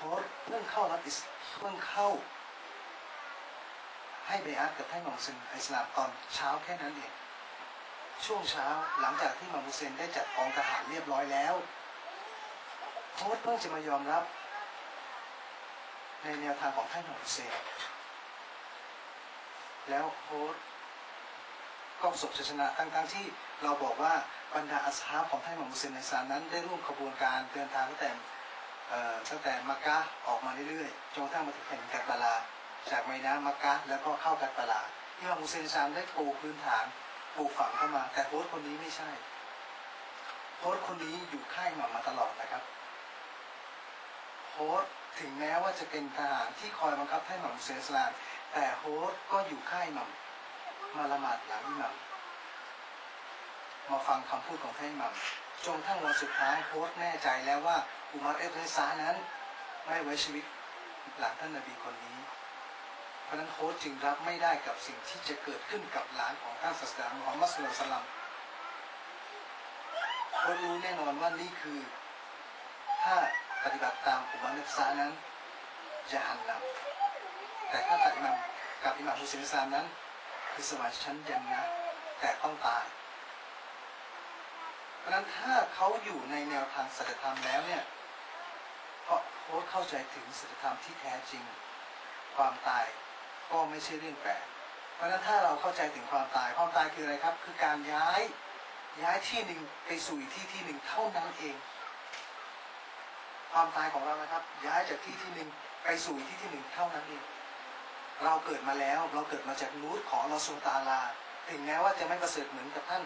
ค้ดเพิ่งเข้ารับอิสเพิ่งเข้า ให้เบอาร์กับท่านมังซึนอิสลามตอนเช้าแค่นั้นเองช่วงเช้าหลังจากที่มังมุเซนได้จัดกองทหารเรียบร้อยแล้วโค้ดเพิ่งจะมายอมรับ ในแนวทางของท่านมังมุเซนแล้วโค้ดก็สบชชนะทั้งๆที่เราบอกว่าบรรดาอัสาของท่านมังมุเซนในสารนั้นได้ร่วมขบวนการเดินทางตั้งแต่ ตั้งแต่มักกะออกมาเรื่อยๆจนกระทั่งมาถึงแผ่นกัตบาลา จากไมนามักกะแล้วก็เข้ากัตบาลาที่มังมุเซนซามได้ปูพื้นฐานปลูกฝังเข้ามา แต่โค้ดคนนี้ไม่ใช่ โค้ดคนนี้อยู่ค่ายหม่ามาตลอดนะครับ โค้ดถึงแม้ว่าจะเป็นทหารที่คอยบังคับให้หม่ามุเซนอิสลามแต่โค้ดก็อยู่ค่ายหม่ามาละหมาดหลังอิหมัมมาฟังคำพูดของท่านหมัมจนทั้งวันสุดท้ายโค้ดแน่ใจแล้วว่า อุมัรเอฟเรซานั้น ไม่ไว้ชีวิตหลังท่านนบีคนนี้ เพราะนั้นโค้ดจึงรับไม่ได้กับสิ่งที่จะเกิดขึ้นกับหลานของท่านศาสดามุฮัมมัดสุลตัลลัมโค้ดรู้แน่นอนว่านี่คือ ถ้าปฏิบัติตามอุมัรเอฟซานั้นจะหันนำแต่ถ้าตัดอิหมัมกับอิหมัมฮุเซนอิสามนั้น คือสวรรค์ชั้นยันนะแต่ต้องตาย เพราะนั้นถ้าเขาอยู่ในแนวทางสัจธรรมแล้วเนี่ย ราะโค้ชเข้าใจถึงสัจธรรมที่แท้จริง ความตายก็ไม่ใช่เรื่องแปลกเพราะฉะนั้นถ้าเราเข้าใจถึงความตาย ความตายคืออะไรครับ คือการย้ายย้ายที่หนึ่งไปสู่อีกที่ที่หนึ่งเท่านั้นเอง ความตายของเรานะครับ ย้ายจากที่ที่หนึ่งไปสู่อีกที่ที่หนึ่งเท่านั้นเอง เราเกิดมาแล้วเราเกิดมาจากนูตของอัลลอฮฺสุตาลา ถึงแม้ว่าจะไม่ประเสริฐเหมือนกับท่าน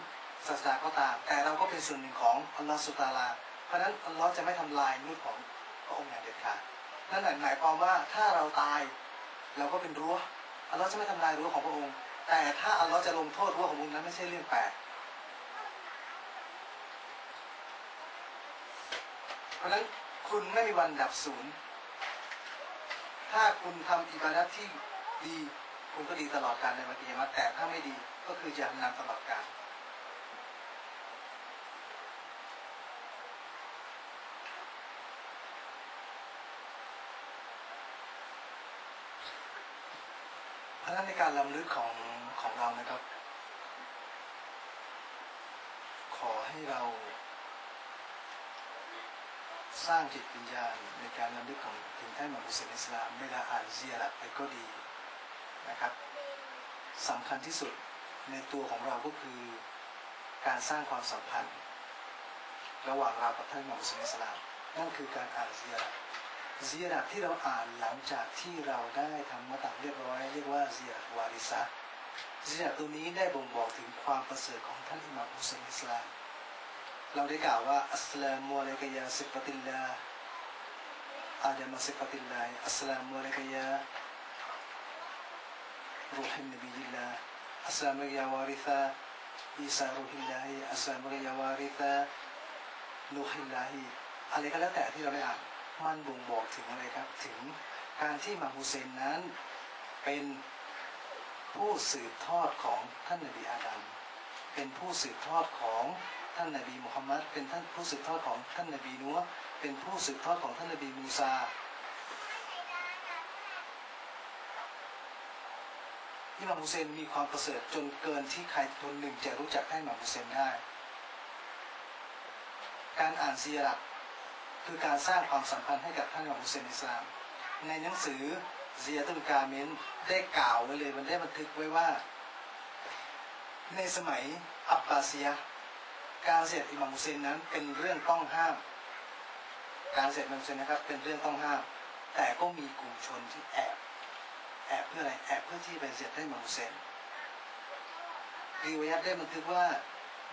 ศาสดาก็ตาม แต่เราก็เป็นส่วนหนึ่งของอัลลอฮฺสุตาลา เพราะฉะนั้นอัลลอฮ์จะไม่ทำลายนูตของ พระองค์อย่างเด็ดขาดนั่นหมายความว่าถ้าเราตายเราก็เป็นรั้วอัลลอฮ์จะไม่ทำลายรั้วของพระองค์ แต่ถ้าอัลลอฮ์จะลงโทษรั้วของพระองค์นั้นไม่ใช่เรื่องแปลกเพราะฉะนั้นคุณไม่มีวันดับศูนย์ถ้าคุณทำอิบาดัตที่ดี คุณก็ดีตลอดการในวันกิยามัตแต่ถ้าไม่ดีก็คือจะนำตลอดการ พราะฉะนั้นในการลำลึกของของเรานะครับ ขอให้เรา สร้างจิตวิญญาณในการรำลึกของถึงท่านมุฮัมมัดสุลอิสลามเวลาอ่านเซียระไปก็ดีนะครับสำคัญที่สุดในตัวของเราก็คือการสร้างความสัมพันธ์ ระหว่างเรากับท่านมุฮัมมัดสุลอิสลามนั่นคือการอ่านเซียระ ซียระที่เราอ่านหลังจากที่เราได้ทำมาตัดเรียบร้อยเรียกว่าเซียระวาริซะเซียระตัวนี้ได้บ่งบอกถึงความประเสริฐของท่านอิหม่ามฮุเซนอิสลามเราได้กล่าวว่าอัสสลามุอะลัยกะยาสิฟติลลาอาดามะสิฟติลลาอัสสลามุอะลัยกะยารูฮินนบียิลลาอัสสลามุอะลัยกะยาวาริซาอีซารูฮิลลาฮิอัสสลามุอะลัยกะยาวาริซานูฮิลลาฮิอะไรก็แล้วแต่ที่เราได้อ่าน มันบ่งบอกถึงอะไรครับ ถึงการที่มาฮุเซนนั้นเป็นผู้สืบทอดของท่านนบีอาดัมเป็นผู้สืบทอดของท่านนบีมุฮัมมัดเป็นท่านผู้สืบทอดของท่านนบีนัวเป็นผู้สืบทอดของท่านนบีมูซาอิหม่ามฮุเซนมีความประเสริฐจนเกินที่ใครคนหนึ่งจะรู้จักให้อิหม่ามฮุเซนได้ การอ่านซียรัต คือการสร้างความสัมพันธ์ให้กับท่านขอิหม่ามฮุเซนอิสลาม ในหนังสือเซียตุลกาเมนได้กล่าวไว้เลยมันได้บันทึกไว้ว่า ในสมัยอับบาซีย การเสด็จอิหม่ามฮุเซนนั้นเป็นเรื่องต้องห้าม การเสด็จอิหม่ามฮุเซนนะครับเป็นเรื่องต้องห้าม แต่ก็มีกลุ่มชนที่แอบแอบเพื่ออะไรแอบเพื่อที่ไปเสด็จให้อิหม่ามฮุเซนรีวายัตได้บันทึกว่า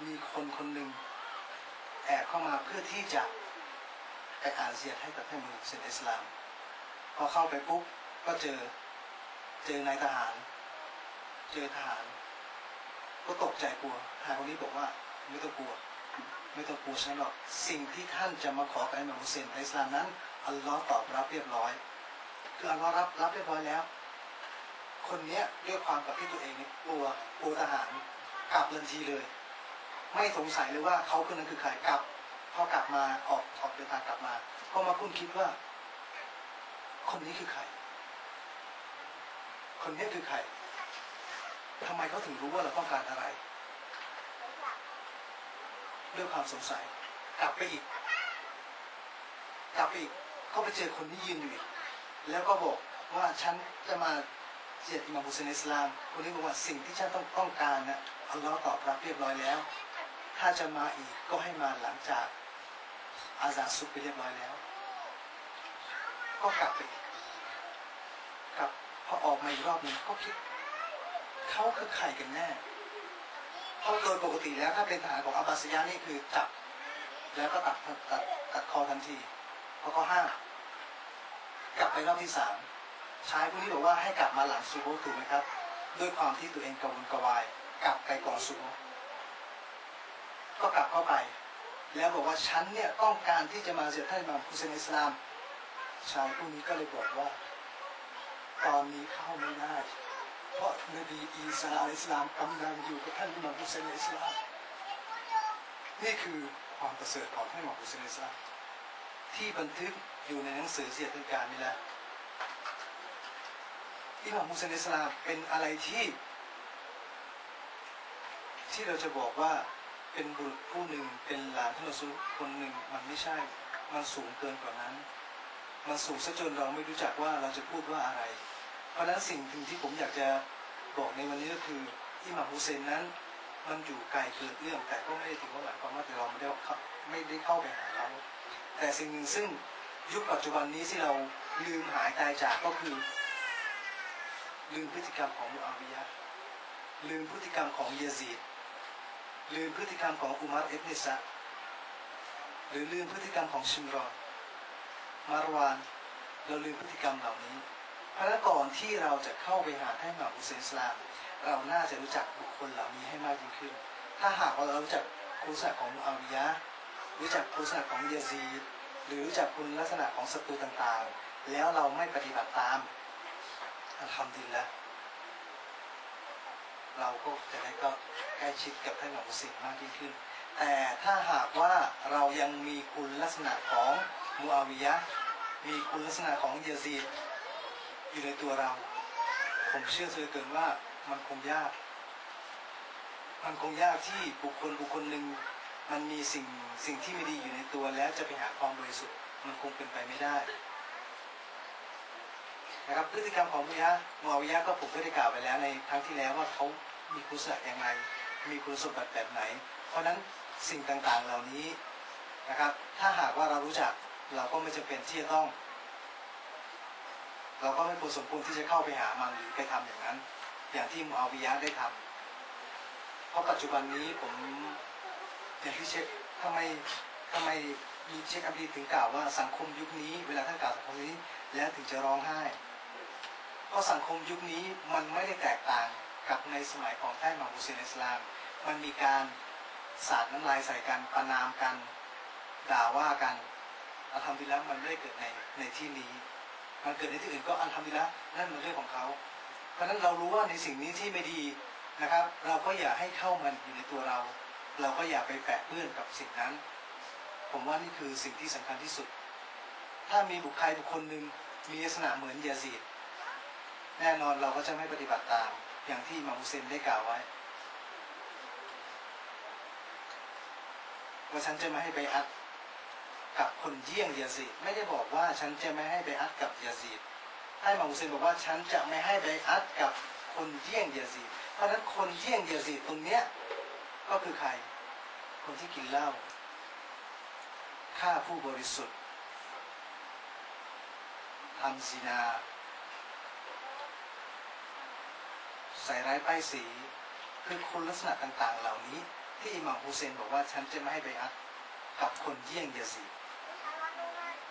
มีคนคนหนึ่งแอบเข้ามาเพื่อที่จะ ไปอ่านเสียดให้กับท่านอิหม่มฮุเซนอิสลาม พอเข้าไปปุ๊บก็เจอเจอนายทหาร เจอทหาร ก็ตกใจกลัวทหารคนนี้บอกว่าไม่ต้องกลัว ไม่ต้องกลัวฉันหรอกสิ่งที่ท่านจะมาขอกับอิหม่ามฮุเซนในอิสลามนั้นอัลลอฮ์ตอบรับเรียบร้อย คืออัลลอฮ์รับรับเรียบร้อยแล้ว คนเนี้ยด้วยความกับที่ตัวเองเนี่ยกลัวกลัวทหารกลับทันทีเลย ไม่สงสัยเลยว่าเขาคนนั้นคือใครกลับ พอกลับมาออกออกเดินทางกลับมาพอมาคุ้นคิดว่า คนนี้คือใคร คนนี้คือใครทำไมเขาถึงรู้ว่าเราต้องการอะไรด้วยความสงสัย กลับไปอีก กลับไปอีกก็ไปเจอคนที่ยืนอยู่แล้วก็บอกว่าฉันจะมาเจียดอิมามฮุเซนอิสลาม คนนี้บอกว่าสิ่งที่ฉันต้องต้องการนะอัลลอฮ์ตอบรับเรียบร้อยแล้ว ถ้าจะมาอีกก็ให้มาหลังจาก อาซาซุบไปเรียบร้อยแล้ว ก็กลับไปกลับพอออกมาอีกรอบหนึงก็คิดเขาคือใครกันแน่เพราะโดยปกติแล้วถ้าเป็นทหารของอับาสยานี่คือจับ แล้วก็ตัดตัดตัดคอทันทีเพราะเขาห้ามกลับไปรอบที่สามชายคนนี้บอกว่าให้กลับมาหลังซูโบถูกไหมครับ ด้วยความที่ตัวเองกระวนกระวาย กลับไปก่อนซูโบก็กลับเข้าไป แล้วบอกว่าฉันเนี่ยต้องการที่จะมาเสียท่านมามฮุเซนอิสลาม ชายผู้นี้ก็เลยบอกว่า ตอนนี้เข้าไม่ได้ เพราะนบีอีสาอิสลามกำลังอยู่กับท่านอิหม่ามฮุเซนอิสลาม นี่คือความประเสริฐของท่านอิหม่ามฮุเซนอิสลามที่บันทึกอยู่ในหนังสือเสียรติการนี่แหละอิหม่ามฮุเซนอิสลามเป็นอะไรที่ ที่เราจะบอกว่า เป็นบุรุษผู้หนึ่งเป็นหลานท่านรอซูลคนหนึ่งมันไม่ใช่ มันสูงเกินกว่านั้น มันสูงซะจนเราไม่รู้จักว่าเราจะพูดว่าอะไร เพราะนั้นสิ่งหนึ่งที่ผมอยากจะบอกในวันนี้ก็คืออิหม่ามฮุเซนนั้น มันอยู่ไกลเกินเอื้อมแต่ก็ไม่ได้ถือว่าหมายความว่าแต่เราไม่ได้เข้าไม่ได้เข้าไปหาเขาแต่สิ่งหนึ่งซึ่งยุคปัจจุบันนี้ที่เราลืมหายตายจากก็คือ ลืมพฤติกรรมของมุอาวิยะห์ลืมพฤติกรรมของเยซีด ลืมพฤติกรรมของอุมัรเอบนิสะหรือลืมพฤติกรรมของชิมรอนมารวานเราลืมพฤติกรรมเหล่านี้ เพราะก่อนที่เราจะเข้าไปหาท่านหมามฮุเซนสลาม เราน่าจะรู้จักบุคคลเหล่านี้ให้มากยิ่งขึ้น ถ้าหากว่าเรารู้จักคุณลักษณะของอาวิยะรู้จักคุณลักษณะของยซีหรือรู้จักคุณลักษณะของศัตรูต่างๆ แล้วเราไม่ปฏิบัติตามอัลฮัมดุลิลละ เราก็จะได้ก็ใกล้ชิดกับท่านหม่ามฮุเซนมากยิ่งขึ้น แต่ถ้าหากว่าเรายังมีคุณลักษณะของมูอาวิยะมีคุณลักษณะของเยซีดอยู่ในตัวเรา ผมเชื่อเสือเกินว่ามันคงยาก มันคงยากที่บุคคลบุคคลหนึ่งมันมีสิ่งสิ่งที่ไม่ดีอยู่ในตัวแล้วจะไปหาความบริสุทธิ์มันคงเป็นไปไม่ได้นะครับพฤติกรรมของมุยะมูอาวิยะก็ผมก็ได้กล่าวไปแล้วในครั้งที่แล้วว่าเขา มีคุณสมบัติอย่างไร มีคุณสมบัติแบบไหน เพราะฉะนั้นสิ่งต่างๆเหล่านี้นะครับ ถ้าหากว่าเรารู้จักเราก็ไม่จำเป็นที่จะต้อง เราก็ไม่ควรสมควรที่จะเข้าไปหามันหรือไปทำอย่างนั้น อย่างที่มูอาวิยะได้ทำเพราะปัจจุบันนี้ผมอย่างที่เช็คทำไมทำไมมีเช็คอัปเดตถึงกล่าวว่าสังคมยุคนี้ เวลาท่านกล่าวสังคมนี้ แล้วถึงจะร้องไห้ เพราะสังคมยุคนี้มันไม่ได้แตกต่าง กับในสมัยของท่านอิหมามฮุเซนอิสลาม มันมีการสาดน้ำลายใส่กันประนามกันด่าว่ากันอัลฮัมดุลิลละมันไม่ได้เกิดในในที่นี้ มันเกิดในที่อื่นก็อัลฮัมดุลิลละนั่นมันเรื่องของเขา เพราะนั้นเรารู้ว่าในสิ่งนี้ที่ไม่ดีนะครับ เราก็อย่าให้เข้ามันอยู่ในตัวเรา เราก็อย่าไปแปะเปื้อนกับสิ่งนั้น ผมว่านี่คือสิ่งที่สำคัญที่สุด ถ้ามีบุคคลบุคคลหนึ่งมีลักษณะเหมือนยาซีดแน่นอนเราก็จะไม่ปฏิบัติตาม อย่างที่มามุเซนได้กล่าวไว้ ว่าฉันจะไม่ให้ไปอัดกับคนเยี่ยงยาซีดไม่ได้บอกว่าฉันจะไม่ให้ไปอัดกับยาซีดให้มามุเซนบอกว่าฉันจะไม่ให้ไปอัดกับคนเยี่ยงยาซีดเพราะฉะนั้นคนเยี่ยงยาซีดตรงเนี้ยก็คือใคร คนที่กินเหล้าฆ่าผู้บริสุทธิ์ทำซินา ใส่ร้ายป้ายสี คือคุณลักษณะต่างๆ เหล่านี้ ที่อิหม่ามฮุเซนบอกว่าฉันจะไม่ให้ไปอัดกับคนเยี่ยงยาซี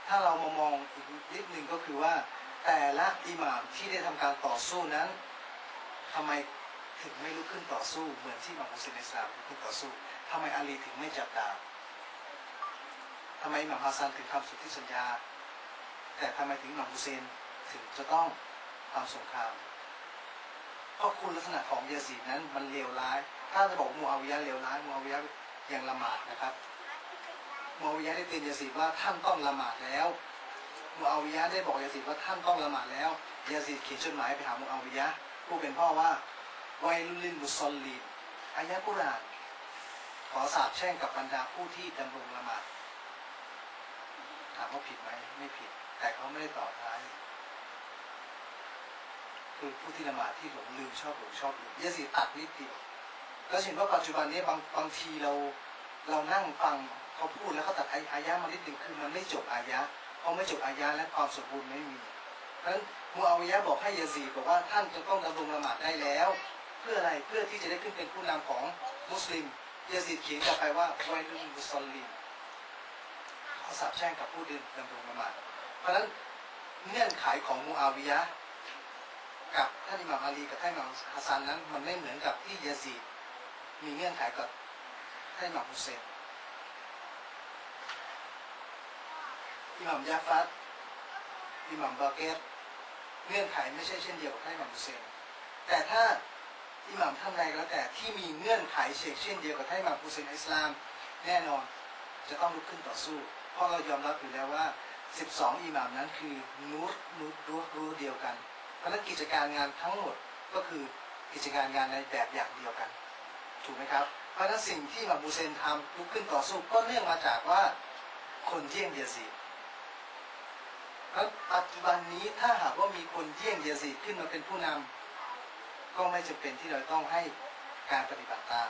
ถ้าเรามามองอีกนิดหนึ่งก็คือว่า แต่ละอิหม่ามที่ได้ทำการต่อสู้นั้นทำไมถึงไม่ลุกขึ้นต่อสู้ เหมือนที่อิหม่ามฮุเซนอิสลามลุกขึ้นต่อสู้ทำไมอาลีถึงไม่จับดาบทำไมอิหม่ามฮัสซันถึงทำสุทธิสัญญา แต่ทำไมถึงอิหม่ามฮุเซนถึงจะต้องทำสงคราม เพราะคุณลักษณะของยาซีนั้นมันเลวร้าย ถ้าจะบอกมูอาวิยะเลวร้ายมูอาวิยะยังละหมาดนะครับมูอาวิยะได้เตือนยาซีว่าท่านต้องละหมาดแล้วมูอาวิยะได้บอกยาซีว่าท่านต้องละหมาดแล้วยาซีเขียนจดหมายไปหามูอาวิยะผู้เป็นพ่อว่าไวลุลินมุสลลีนอายะกุรานขอสาบแช่งกับบรรดาผู้ที่ดำรงละหมาดถามว่าผิดไหมไม่ผิด แต่เขาไม่ได้ต่อท้าย คือผู้ที่ละหมาดที่หลงลืมชอบหลงชอบลืมยาสีตัดนิดเดียวแล้วเห็นว่าปัจจุบันนี้บางบางทีเราเรานั่งฟังเขาพูดแล้วเขาตัดอายะมานิดหนึ่งคือมันไม่จบอายะพอไม่จบอายะและความสมบูรณ์ไม่มีเพราะฉะนั้นมูอาวิยะบอกให้ยาซีบอกว่าท่านจะต้องดำรงละหมาดได้แล้ว เพื่ออะไรเพื่อที่จะได้ขึ้นเป็นผู้นำของมุสลิมยาซีเขียนกลับไปว่าไวรุนมุสลิมเขาสาบแช่งกับผู้ดื่มดำรงละหมาดเพราะฉะนั้นเงื่อนไขของมูอาวิยะ กับท่านอิหม่ามอาลีกับท่านอิหม่ามฮัสซันนั้น มันไม่เหมือนกับที่ยาซีดมีเงื่อนไขกับท่านอิหม่ามฮุเซนอิหม่ามยาฟัดอิหม่ามบาเกตเงื่อนไขไม่ใช่เช่นเดียวกับท่านอิหม่ามฮุเซนแต่ถ้าอิหม่ามท่านใดก็แล้วแต่ที่มีเงื่อนไขเชกเช่นเดียวกับท่านอิหม่ามฮุเซนอิสลาม แน่นอนจะต้องลุกขึ้นต่อสู้ เพราะเรายอมรับอยู่แล้วว่า 12 อิหม่ามนั้นคือนูรนูรรู้รู้เดียวกัน เพราะฉะนั้นกิจการงานทั้งหมดก็คือกิจการงานในแบบอย่างเดียวกัน ถูกไหมครับ เพราะฉะนั้นสิ่งที่มามฮุเซนทำลุกขึ้นต่อสู้ก็เนื่องมาจากว่าคนเยี่ยงยาซีดเพราะปัจจุบันนี้ถ้าหากว่ามีคนเยี่ยงเยาซีขึ้นมาเป็นผู้นำก็ไม่จำเป็นที่เราต้องให้การปฏิบัติตาม